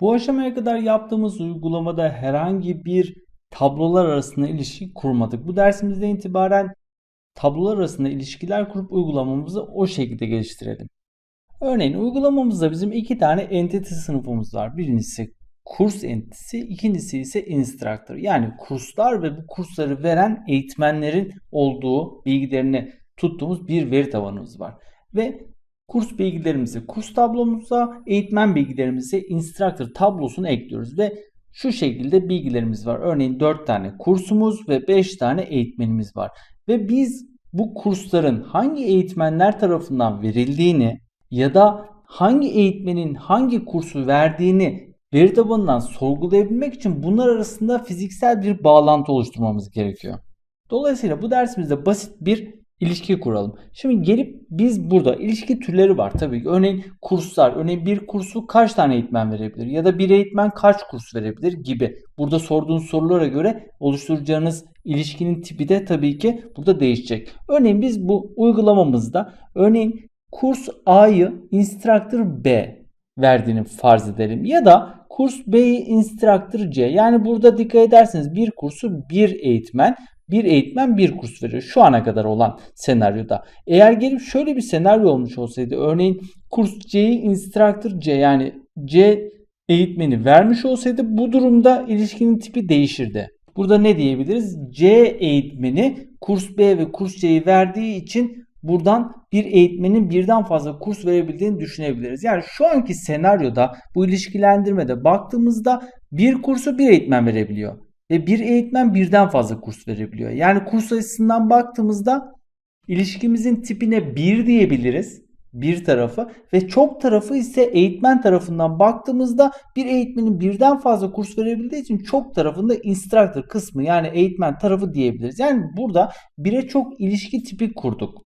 Bu aşamaya kadar yaptığımız uygulamada herhangi bir tablolar arasında ilişki kurmadık. Bu dersimizden itibaren tablolar arasında ilişkiler kurup uygulamamızı o şekilde geliştirelim. Örneğin uygulamamızda bizim iki tane entity sınıfımız var. Birincisi kurs entisi, ikincisi ise instructor. Yani kurslar ve bu kursları veren eğitmenlerin olduğu bilgilerini tuttuğumuz bir veri tabanımız var. Ve kurs bilgilerimizi kurs tablomuza, eğitmen bilgilerimizi instructor tablosuna ekliyoruz ve şu şekilde bilgilerimiz var. Örneğin 4 tane kursumuz ve 5 tane eğitmenimiz var. Ve biz bu kursların hangi eğitmenler tarafından verildiğini ya da hangi eğitmenin hangi kursu verdiğini veri tabanından sorgulayabilmek için bunlar arasında fiziksel bir bağlantı oluşturmamız gerekiyor. Dolayısıyla bu dersimizde basit bir ilişki kuralım. Şimdi gelip biz burada ilişki türleri var tabii ki. Örneğin kurslar, örneğin bir kursu kaç tane eğitmen verebilir ya da bir eğitmen kaç kurs verebilir gibi. Burada sorduğunuz sorulara göre oluşturacağınız ilişkinin tipi de tabii ki burada değişecek. Örneğin biz bu uygulamamızda örneğin kurs A'yı instructor B verdiğini farz edelim ya da kurs B'yi instructor C. Yani burada dikkat ederseniz bir kursu bir eğitmen, bir eğitmen bir kurs veriyor. Şu ana kadar olan senaryoda. Eğer gelip şöyle bir senaryo olmuş olsaydı örneğin kurs C'yi instructor C yani C eğitmeni vermiş olsaydı bu durumda ilişkinin tipi değişirdi. Burada ne diyebiliriz? C eğitmeni kurs B ve kurs C'yi verdiği için buradan bir eğitmenin birden fazla kurs verebildiğini düşünebiliriz. Yani şu anki senaryoda bu ilişkilendirmede baktığımızda bir kursu bir eğitmen verebiliyor ve bir eğitmen birden fazla kurs verebiliyor. Yani kurs sayısından baktığımızda ilişkimizin tipine bir diyebiliriz bir tarafı ve çok tarafı ise eğitmen tarafından baktığımızda bir eğitmenin birden fazla kurs verebildiği için çok tarafında instructor kısmı yani eğitmen tarafı diyebiliriz. Yani burada bire çok ilişki tipi kurduk.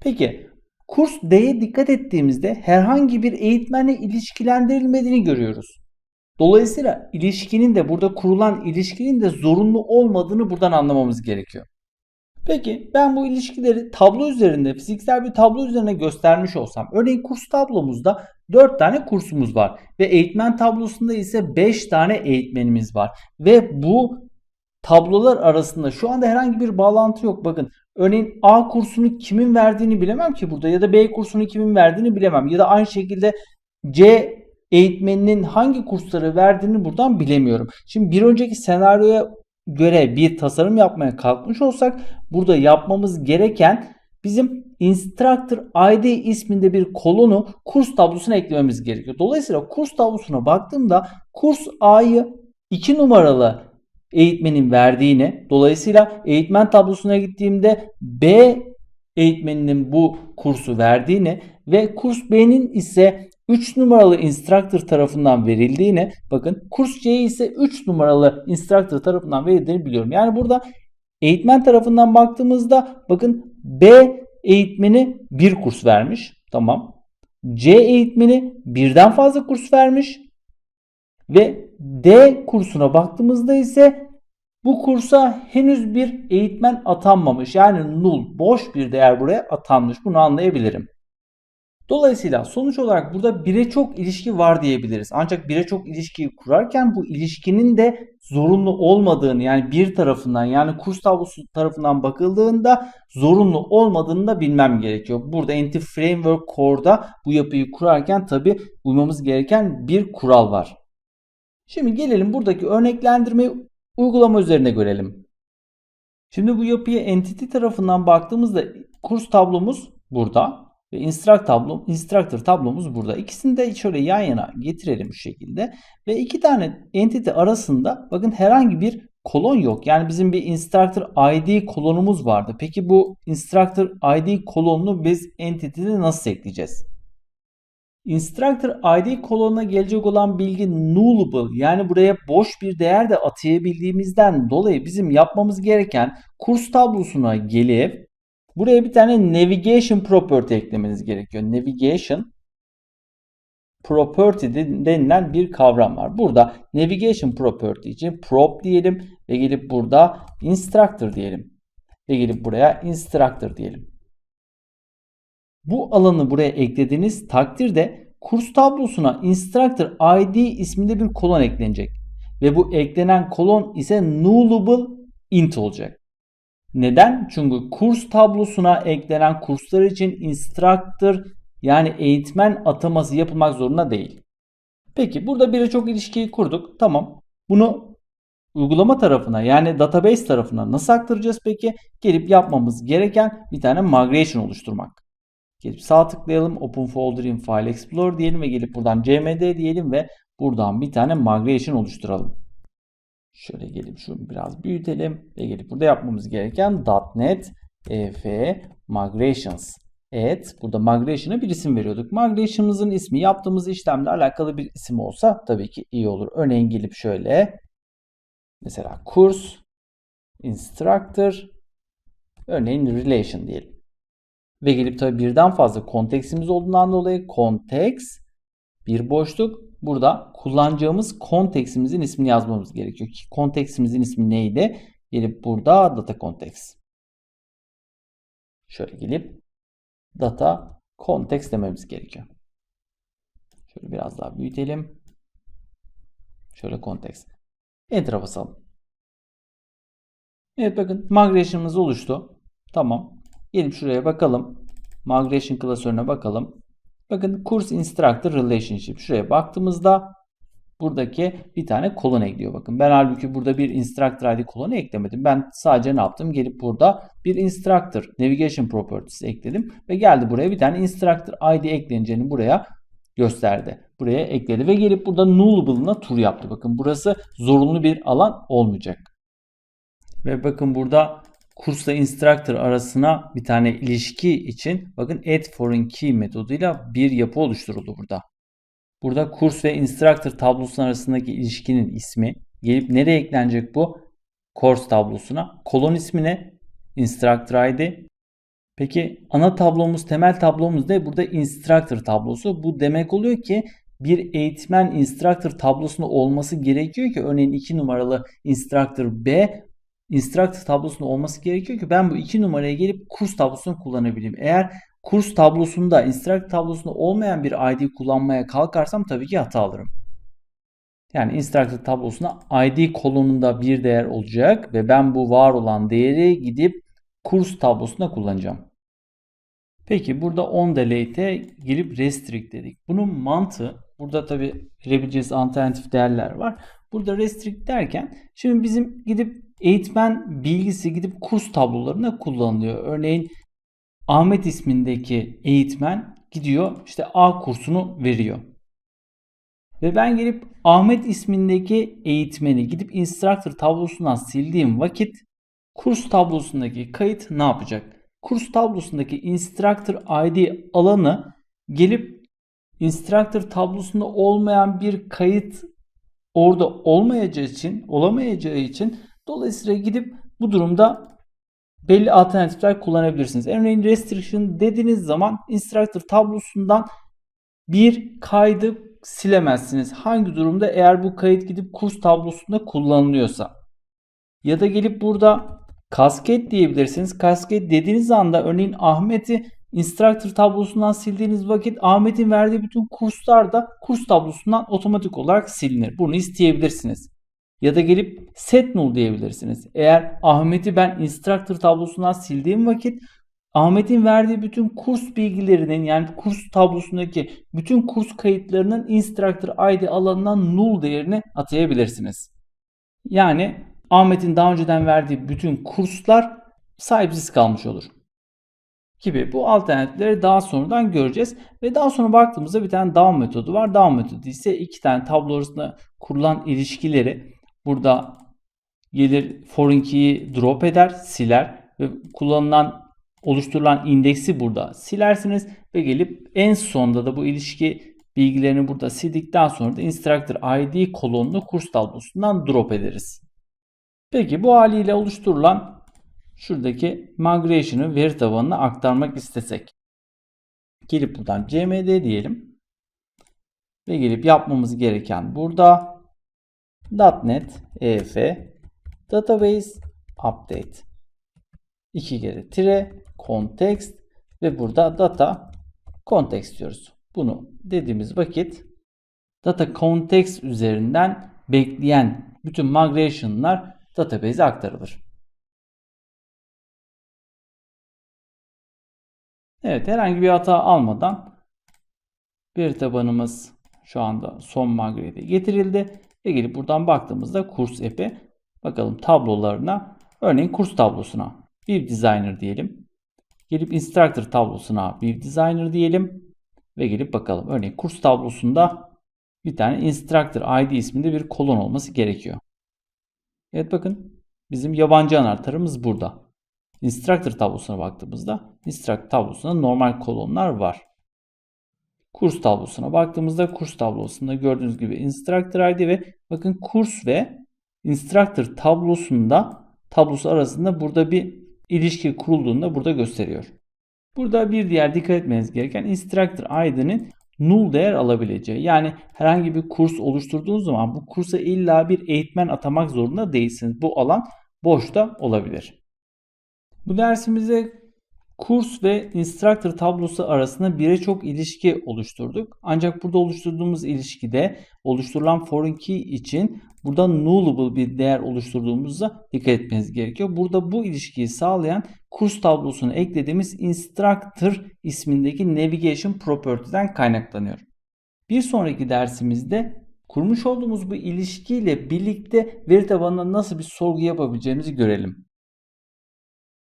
Peki kurs D'ye dikkat ettiğimizde herhangi bir eğitmenle ilişkilendirilmediğini görüyoruz. Dolayısıyla ilişkinin de burada kurulan ilişkinin de zorunlu olmadığını buradan anlamamız gerekiyor. Peki ben bu ilişkileri tablo üzerinde fiziksel bir tablo üzerine göstermiş olsam örneğin kurs tablomuzda 4 tane kursumuz var ve eğitmen tablosunda ise 5 tane eğitmenimiz var ve bu tablolar arasında şu anda herhangi bir bağlantı yok. Bakın örneğin A kursunu kimin verdiğini bilemem ki burada ya da B kursunu kimin verdiğini bilemem ya da aynı şekilde C eğitmeninin hangi kursları verdiğini buradan bilemiyorum. Şimdi bir önceki senaryoya göre bir tasarım yapmaya kalkmış olsak burada yapmamız gereken bizim instructor ID isminde bir kolonu kurs tablosuna eklememiz gerekiyor. Dolayısıyla kurs tablosuna baktığımda kurs A'yı 2 numaralı eğitmenin verdiğini dolayısıyla eğitmen tablosuna gittiğimde B eğitmeninin bu kursu verdiğini ve kurs B'nin ise 3 numaralı instructor tarafından verildiğini bakın kurs C ise 3 numaralı instructor tarafından verildiğini biliyorum. Yani burada eğitmen tarafından baktığımızda bakın B eğitmeni bir kurs vermiş. Tamam. C eğitmeni birden fazla kurs vermiş. Ve D kursuna baktığımızda ise bu kursa henüz bir eğitmen atanmamış. Yani null, boş bir değer buraya atanmış. Bunu anlayabilirim. Dolayısıyla sonuç olarak burada bire çok ilişki var diyebiliriz. Ancak bire çok ilişkiyi kurarken bu ilişkinin de zorunlu olmadığını yani bir tarafından yani kurs tablosu tarafından bakıldığında zorunlu olmadığını da bilmem gerekiyor. Burada Entity Framework Core'da bu yapıyı kurarken tabi uymamız gereken bir kural var. Şimdi gelelim buradaki örneklendirmeyi uygulama üzerine görelim. Şimdi bu yapıya entity tarafından baktığımızda kurs tablomuz burada ve instruct tablo, instructor tablomuz burada. İkisini de şöyle yan yana getirelim şu şekilde. Ve iki tane entity arasında bakın herhangi bir kolon yok. Yani bizim bir instructor ID kolonumuz vardı. Peki bu instructor ID kolonunu biz entity'de nasıl ekleyeceğiz? Instructor ID kolonuna gelecek olan bilgi nullable yani buraya boş bir değer de atayabildiğimizden dolayı bizim yapmamız gereken kurs tablosuna gelip buraya bir tane navigation property eklemeniz gerekiyor. Navigation property denilen bir kavram var. Burada navigation property için prop diyelim ve gelip burada instructor diyelim. Ve gelip buraya instructor diyelim. Bu alanı buraya eklediğiniz takdirde kurs tablosuna instructor ID isminde bir kolon eklenecek. Ve bu eklenen kolon ise nullable int olacak. Neden? Çünkü kurs tablosuna eklenen kurslar için instructor yani eğitmen ataması yapılmak zorunda değil. Peki burada bir çok ilişkiyi kurduk. Tamam. Bunu uygulama tarafına yani database tarafına nasıl aktaracağız peki? Gelip yapmamız gereken bir tane migration oluşturmak. Gelip sağ tıklayalım. Open folder in File Explorer diyelim ve gelip buradan cmd diyelim ve buradan bir tane migration oluşturalım. Şöyle gelip şunu biraz büyütelim ve gelip burada yapmamız gereken .NET EF Migrations Evet, burada migration'a bir isim veriyorduk. Migration'ımızın ismi yaptığımız işlemle alakalı bir isim olsa tabii ki iyi olur. Örneğin gelip şöyle mesela kurs, instructor, örneğin relation diyelim. Ve gelip tabii birden fazla konteksimiz olduğundan dolayı context bir boşluk. Burada kullanacağımız konteksimizin ismini yazmamız gerekiyor. Ki konteksimizin ismi neydi? Gelip burada data context. Şöyle gelip data context dememiz gerekiyor. Şöyle biraz daha büyütelim. Şöyle context. Enter'a basalım. Evet bakın migration'ımız oluştu. Tamam. Gelip şuraya bakalım. Migration klasörüne bakalım. Bakın kurs instructor relationship. Şuraya baktığımızda buradaki bir tane kolon ekliyor. Bakın ben halbuki burada bir instructor ID kolonu eklemedim. Ben sadece ne yaptım? Gelip burada bir instructor navigation properties ekledim ve geldi buraya bir tane instructor ID ekleneceğini buraya gösterdi. Buraya ekledi ve gelip burada nullable'ına tur yaptı. Bakın burası zorunlu bir alan olmayacak. Ve bakın burada kursla instructor arasına bir tane ilişki için bakın add foreign key metoduyla bir yapı oluşturuldu burada. Burada kurs ve instructor tablosu arasındaki ilişkinin ismi gelip nereye eklenecek bu? Course tablosuna. Kolon ismi ne? Instructor ID. Peki ana tablomuz, temel tablomuz ne? Burada instructor tablosu. Bu demek oluyor ki bir eğitmen instructor tablosunda olması gerekiyor ki örneğin 2 numaralı instructor B instructor tablosunda olması gerekiyor ki ben bu 2 numaraya gelip kurs tablosunu kullanabileyim. Eğer kurs tablosunda, instructor tablosunda olmayan bir ID kullanmaya kalkarsam tabii ki hata alırım. Yani instructor tablosuna ID kolonunda bir değer olacak ve ben bu var olan değeri gidip kurs tablosunda kullanacağım. Peki burada on delete'e gelip restrict dedik. Bunun mantığı burada tabi verebileceğiz alternatif değerler var. Burada restrict derken şimdi bizim gidip eğitmen bilgisi gidip kurs tablolarına kullanılıyor. Örneğin Ahmet ismindeki eğitmen gidiyor işte A kursunu veriyor. Ve ben gelip Ahmet ismindeki eğitmeni gidip instructor tablosundan sildiğim vakit kurs tablosundaki kayıt ne yapacak? Kurs tablosundaki instructor ID alanı gelip instructor tablosunda olmayan bir kayıt orada olmayacağı için, olamayacağı için dolayısıyla gidip bu durumda belli alternatifler kullanabilirsiniz. Örneğin restriction dediğiniz zaman instructor tablosundan bir kaydı silemezsiniz. Hangi durumda eğer bu kayıt gidip kurs tablosunda kullanılıyorsa. Ya da gelip burada kasket diyebilirsiniz. Kasket dediğiniz anda örneğin Ahmet'i instructor tablosundan sildiğiniz vakit Ahmet'in verdiği bütün kurslar da kurs tablosundan otomatik olarak silinir. Bunu isteyebilirsiniz. Ya da gelip set null diyebilirsiniz. Eğer Ahmet'i ben instructor tablosundan sildiğim vakit Ahmet'in verdiği bütün kurs bilgilerinin yani kurs tablosundaki bütün kurs kayıtlarının instructor ID alanından null değerini atayabilirsiniz. Yani Ahmet'in daha önceden verdiği bütün kurslar sahipsiz kalmış olur. Gibi bu alternatifleri daha sonradan göreceğiz. Ve daha sonra baktığımızda bir tane down metodu var. Down metodu ise iki tane tablo arasında kurulan ilişkileri burada gelir foreign key'i drop eder, siler ve kullanılan oluşturulan indeksi burada silersiniz ve gelip en sonda da bu ilişki bilgilerini burada sildikten sonra da instructor ID kolonunu kurs tablosundan drop ederiz. Peki bu haliyle oluşturulan şuradaki migration'ı veri tabanına aktarmak istesek. Gelip buradan cmd diyelim. Ve gelip yapmamız gereken burada .NET EF Database Update 2 kere tire context ve burada data context diyoruz. bunu dediğimiz vakit data context üzerinden bekleyen bütün migration'lar database'e aktarılır. Evet herhangi bir hata almadan veri tabanımız şu anda son migrate'e getirildi. Ve gelip buradan baktığımızda kurs app'e bakalım tablolarına örneğin kurs tablosuna View Designer diyelim. Gelip Instructor tablosuna View Designer diyelim. Ve gelip bakalım. Örneğin kurs tablosunda bir tane Instructor ID isminde bir kolon olması gerekiyor. Evet bakın bizim yabancı anahtarımız burada. Instructor tablosuna baktığımızda Instructor tablosunda normal kolonlar var. Kurs tablosuna baktığımızda kurs tablosunda gördüğünüz gibi Instructor ID ve bakın kurs ve Instructor tablosunda tablosu arasında burada bir ilişki kurulduğunda burada gösteriyor. Burada bir diğer dikkat etmeniz gereken Instructor ID'nin null değer alabileceği. Yani herhangi bir kurs oluşturduğunuz zaman bu kursa illa bir eğitmen atamak zorunda değilsiniz. Bu alan boşta olabilir. Bu dersimizde kurs ve instructor tablosu arasında bire çok ilişki oluşturduk. Ancak burada oluşturduğumuz ilişkide oluşturulan foreign key için burada nullable bir değer oluşturduğumuzda dikkat etmeniz gerekiyor. Burada bu ilişkiyi sağlayan kurs tablosuna eklediğimiz instructor ismindeki navigation property'den kaynaklanıyor. Bir sonraki dersimizde kurmuş olduğumuz bu ilişkiyle birlikte veri tabanına nasıl bir sorgu yapabileceğimizi görelim.